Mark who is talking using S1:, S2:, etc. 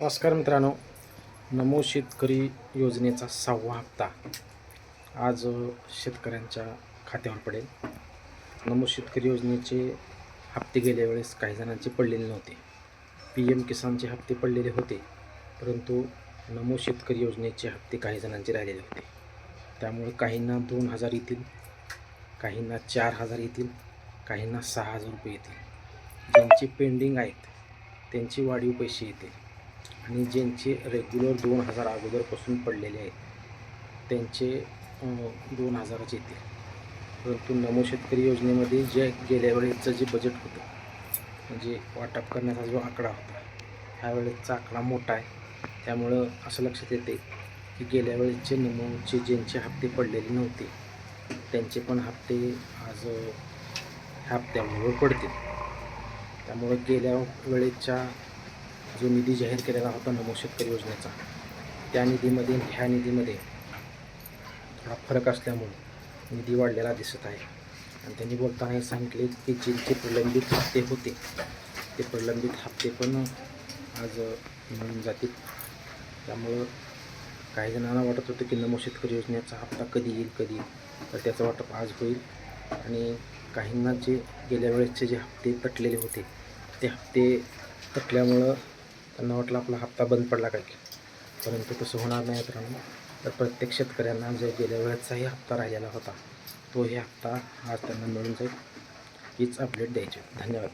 S1: नमस्कार मित्रांनो. नमो शेतकरी योजनेचा सहावा हप्ता आज शेतकऱ्यांच्या खात्यावर पडेल. नमो शेतकरी योजनेचे हप्ते गेल्या वेळेस काही जणांचे पडलेले नव्हते. पी एम किसानचे हप्ते पडलेले होते परंतु नमो शेतकरी योजनेचे हप्ते काही जणांचे राहिलेले होते. त्यामुळे काहींना दोन हजार येतील काहींना चार हजार येतील काहींना सहा हजार रुपये येतील. ज्यांचे पेंडिंग आहेत त्यांचे वाढीव पैसे येतील. आणि ज्यांचे रेग्युलर दोन हजार अगोदरपासून पडलेले आहेत त्यांचे दोन हजारच येतील परंतु नमो शेतकरी योजनेमध्ये जे गेल्या वेळेचं जे बजेट होतं म्हणजे वाटप करण्याचा जो आकडा होता ह्या वेळेचा आकडा मोठा आहे. त्यामुळं असं लक्षात येते की गेल्या वेळेचे नमोचे ज्यांचे हप्ते पडलेले नव्हते त्यांचे पण हप्ते आज ह्या हप्त्याबरोबर पडतील. त्यामुळं गेल्या वेळेच्या जो निधी जाहीर केलेला होता नमो शेतकरी योजनेचा त्या निधीमध्ये ह्या निधीमध्ये थोडा फरक असल्यामुळे निधी वाढलेला दिसत आहे. आणि त्यांनी बोलताना हे सांगितले की जे प्रलंबित हप्ते होते ते प्रलंबित हप्ते पण आज मिळून जातील. त्यामुळं काही जणांना वाटत होतं की नमो शेतकरी योजनेचा हप्ता कधी येईल कधी तर त्याचं वाटप आज होईल. आणि काहींना जे गेल्या वेळेसचे जे हप्ते तटलेले होते ते हप्ते तटल्यामुळं त्यांना वाटलं आपला हप्ता बंद पडला काय? परंतु तसं होणार नाही मित्रांनो. तर प्रत्येक शेतकऱ्यांना जो गेल्या वेळेचाही हप्ता राहिलेला होता तोही हप्ता आज त्यांना मिळून जाईल. हीच अपडेट द्यायची. धन्यवाद.